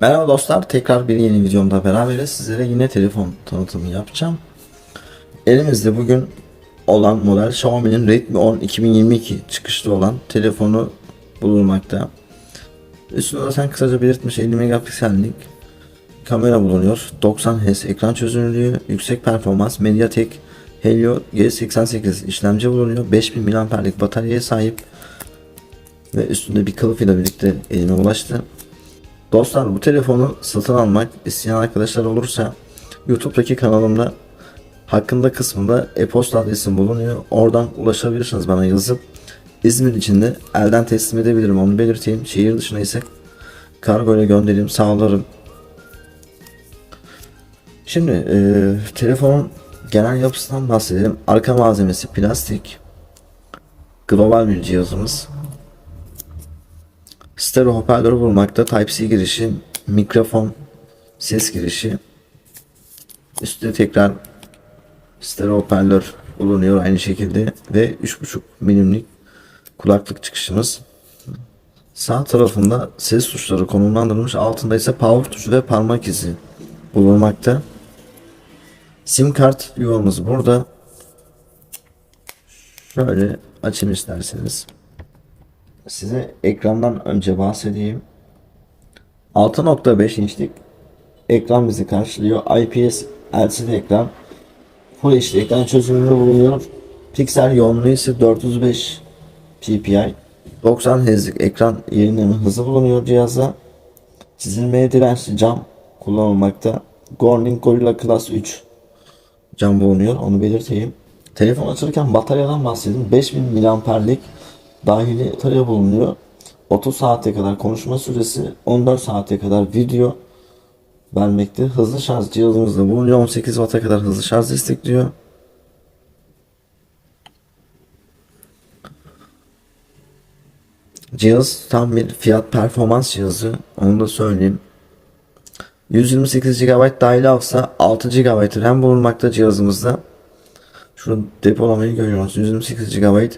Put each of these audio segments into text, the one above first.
Merhaba dostlar, tekrar bir yeni videomda beraberiz. Sizlere yine telefon tanıtımı yapacağım. Elimizde bugün olan model Xiaomi'nin Redmi 10 2022 çıkışlı olan telefonu bulunmakta. Üstünde sen kısaca belirtmiş 50 megapiksellik kamera bulunuyor. 90 Hz ekran çözünürlüğü, yüksek performans MediaTek Helio G88 işlemci bulunuyor. 5000 mAh'lik bataryaya sahip ve üstünde bir kılıfıyla birlikte elime ulaştı. Dostlar bu telefonu satın almak isteyen arkadaşlar olursa YouTube'daki kanalımda hakkında kısmında e-posta adresim bulunuyor. Oradan ulaşabilirsiniz bana yazıp İzmir içinde elden teslim edebilirim onu belirteyim. Şehir dışına ise kargo ile göndereyim sağlarım. Şimdi e, telefonun genel yapısından bahsedelim. Arka malzemesi plastik. Global bir cihazımız. Stereo hoparlörü bulmakta. Type-C girişi, mikrofon, ses girişi. Üstte tekrar stereo hoparlör bulunuyor aynı şekilde ve 3.5 milimlik kulaklık çıkışımız. Sağ tarafında ses tuşları konumlandırılmış. Altında ise power tuşu ve parmak izi bulunmakta. Sim kart yuvamız burada. Şöyle açayım isterseniz. Size ekrandan önce bahsedeyim. 6.5 inçlik ekran bizi karşılıyor. IPS LCD ekran. Full HD ekran çözünürlüğü bulunuyor. Piksel yoğunluğu ise 405 ppi. 90 Hz'lik ekran yenileme hızı bulunuyor cihazda. Çizilmeye dirençli cam kullanılmakta. Corning Gorilla Glass 3 cam bulunuyor. Onu belirteyim. Telefon açılırken bataryadan bahsedeyim. 5000 mAh'lik dahili batarya bulunuyor. 30 saate kadar konuşma süresi, 14 saate kadar video vermekte. Hızlı şarj cihazımızda bulunuyor. 18 Watt'a kadar hızlı şarj destekliyor. Cihaz tam bir fiyat performans cihazı. Onu da söyleyeyim. 128 GB dahil hafıza 6 GB RAM bulunmakta cihazımızda. Şurada depolamayı görüyoruz. 128 GB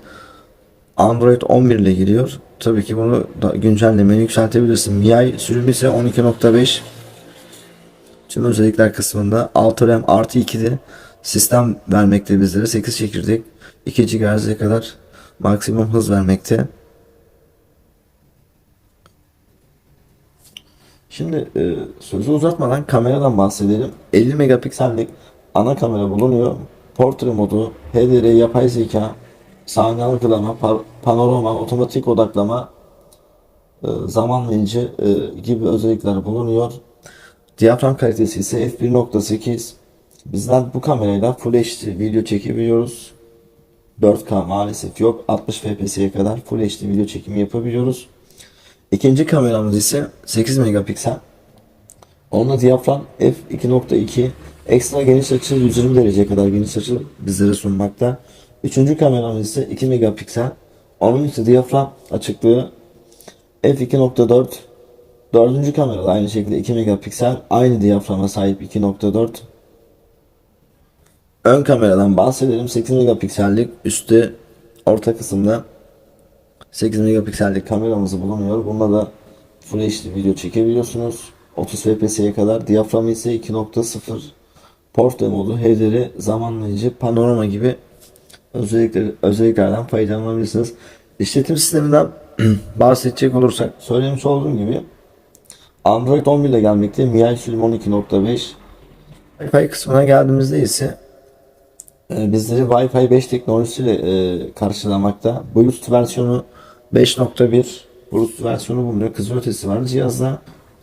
Android 11 ile geliyor. Tabii ki bunu da güncellemeyi yükseltebilirsin. MIUI sürümü ise 12.5 Tüm özellikler kısmında 6 RAM artı 2'de sistem vermekte bizlere 8 çekirdek 2 GHz'e kadar maksimum hız vermekte. Şimdi e, sözü uzatmadan kameradan bahsedelim. 50 megapiksellik ana kamera bulunuyor. Portre modu, HDR, yapay zeka, sahne algılama, panorama, otomatik odaklama, e, zamanlayıcı e, gibi özellikler bulunuyor. Diyafram kalitesi ise f1.8. Bizler bu kamerayla Full HD video çekebiliyoruz. 4K maalesef yok. 60 FPS'ye kadar Full HD video çekimi yapabiliyoruz. İkinci kameramız ise 8 megapiksel. Onunla diyafram f2.2 ekstra geniş açı 120 derece kadar geniş açı bizlere sunmakta. Üçüncü kameramız ise 2 megapiksel. Onun ise diyafram açıklığı f2.4 Dördüncü kamera da aynı şekilde 2 megapiksel aynı diyaframa sahip 2.4 Ön kameradan bahsedelim 8 megapiksellik üstte orta kısımda 8 megapiksellik kameramız bulunuyor. Bunda da Full HD video çekebiliyorsunuz. 30 fps'ye kadar. Diyaframı ise 2.0 portre modu, HDR, zamanlayıcı, panorama gibi özellikler, özelliklerden faydalanabilirsiniz. İşletim sisteminden bahsedecek olursak söylemiş olduğum gibi Android 11 ile gelmekte. MIUI sürümü 12.5 Wi-Fi kısmına geldiğimizde ise e, bizleri Wi-Fi 5 teknolojisiyle e, karşılamakta. Bluetooth versiyonu 5.1 Bluetooth versiyonu bulunuyor. Kızıl ötesi var cihazda.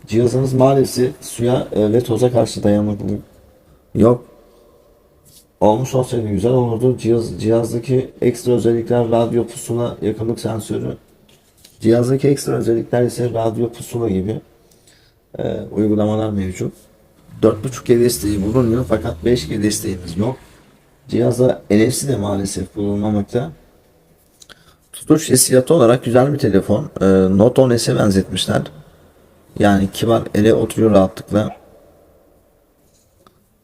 Cihazınız maalesef suya e, ve toza karşı dayanıklılık yok. Olmuş olsaydı güzel olurdu. Cihaz, cihazdaki ekstra özellikler radyo pusula yakınlık sensörü. Cihazdaki ekstra özellikler ise radyo pusula gibi e, uygulamalar mevcut. 4.5G desteği bulunuyor fakat 5G desteğimiz yok. Cihazda NFC de maalesef bulunmamakta. Tutuş hissiyatı olarak güzel bir telefon. E, Note 10s'e benzetmişler. Yani kibar ele oturuyor rahatlıkla.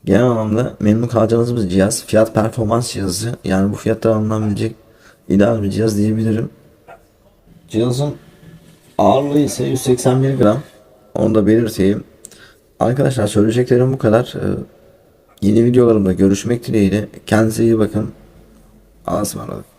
Genel anlamda memnun kalacağınız bir cihaz. Fiyat performans cihazı. Yani bu fiyatlara alınabilecek ideal bir cihaz diyebilirim. Cihazın ağırlığı ise 181 gram. Onu da belirteyim. Arkadaşlar söyleyeceklerim bu kadar. Ee, Yeni videolarımda görüşmek dileğiyle. Kendinize iyi bakın. Allah'a ısmarladık.